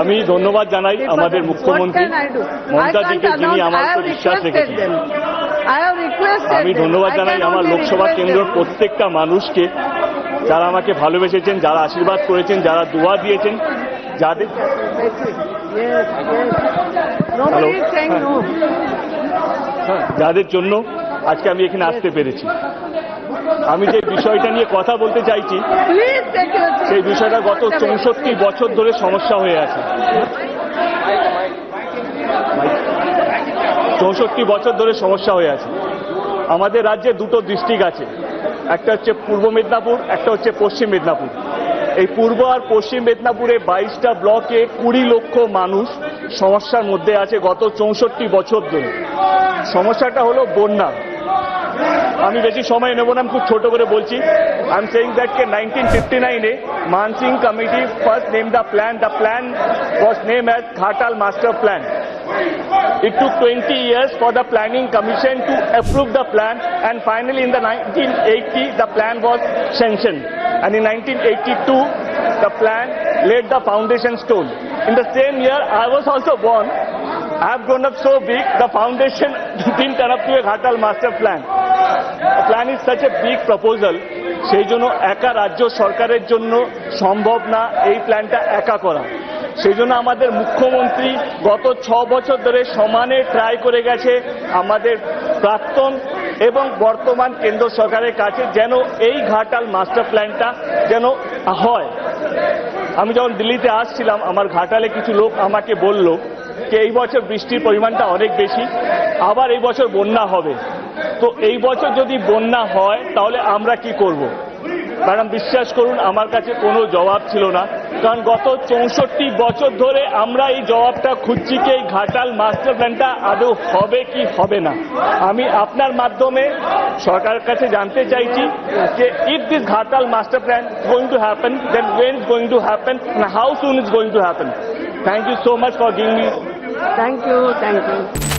আমি ধন্যবাদ জানাই আমাদের মুখ্যমন্ত্রী can I do? Mamata I যিনি আমার উপর বিশ্বাস রেখেছেন। আমি ধন্যবাদ জানাই আমার লোকসভা কেন্দ্রের প্রত্যেকটা মানুষকে যারা আমাকে ভালোবেসেছেন যারা আশীর্বাদ করেছেন যারা দোয়া দিয়েছেন যাদের যাদের জন্য আজকে আমি এখানে আসতে পেরেছি। আমি যে বিষয়টা নিয়ে কথা বলতে চাইছি. সেই বিষয়টা গত চৌষট্টি বছর ধরে সমস্যা হয়ে আছে। চৌষট্টি বছর ধরে সমস্যা হয়ে আছে। আমাদের রাজ্যে দুটো ডিস্ট্রিক্ট আছে। একটা হচ্ছে পূর্ব মেদিনীপুর একটা হচ্ছে পশ্চিম মেদিনীপুর। এই পূর্ব আর পশ্চিম মেদিনীপুরে বাইশটা ব্লকে কুড়ি লক্ষ মানুষ সমস্যার মধ্যে আছে গত চৌষট্টি বছর ধরে। সমস্যাটা হলো বন্যা। আমি বেশি সময় নেব না আমি খুব ছোট করে বলছি আই এম সেইং দ্যাট কে নাইনটিন ফিফটি নাইনে Mansingh committee first name the plan the plan was name as Ghatal master plan It took 20 years for the planning commission to approve the plan and finally in the 1980 the plan was sanctioned and in 1982 the plan laid the foundation stone. In the same year I was also born. Have grown up so big the foundation didn't turn up to a Ghatal master plan. The plan is such a big proposal, সেই জন্য একা রাজ্য সরকারের জন্য সম্ভব না এই প্ল্যানটা একা করা সেই জন্য আমাদের মুখ্যমন্ত্রী গত ছ বছর ধরে সমানে ট্রাই করে গেছে আমাদের প্রাক্তন এবং বর্তমান কেন্দ্র সরকারের কাছে যেন এই ঘাটাল মাস্টার প্ল্যানটা যেন হয় আমি যখন দিল্লিতে আসছিলাম, আমার ঘাটালে কিছু লোক আমাকে বলল যে এই বছর বৃষ্টির পরিমাণটা অনেক বেশি, আবার এই বছর বন্যা হবে। তো এই বছর যদি বন্যা হয়, তাহলে আমরা কি করব? ম্যাডাম, বিশ্বাস করুন, আমার কাছে কোনো জবাব ছিল না। কারণ গত চৌষট্টি বছর ধরে আমরা এই জবাবটা খুঁজছি কি এই ঘাটাল মাস্টার প্ল্যানটা আদৌ হবে কি হবে না। আমি আপনার মাধ্যমে সরকারের কাছে জানতে চাইছি যে if this Ghatal master plan going to happen then when is going to happen how soon is going to happen Thank you so much for giving me. Thank you, thank you.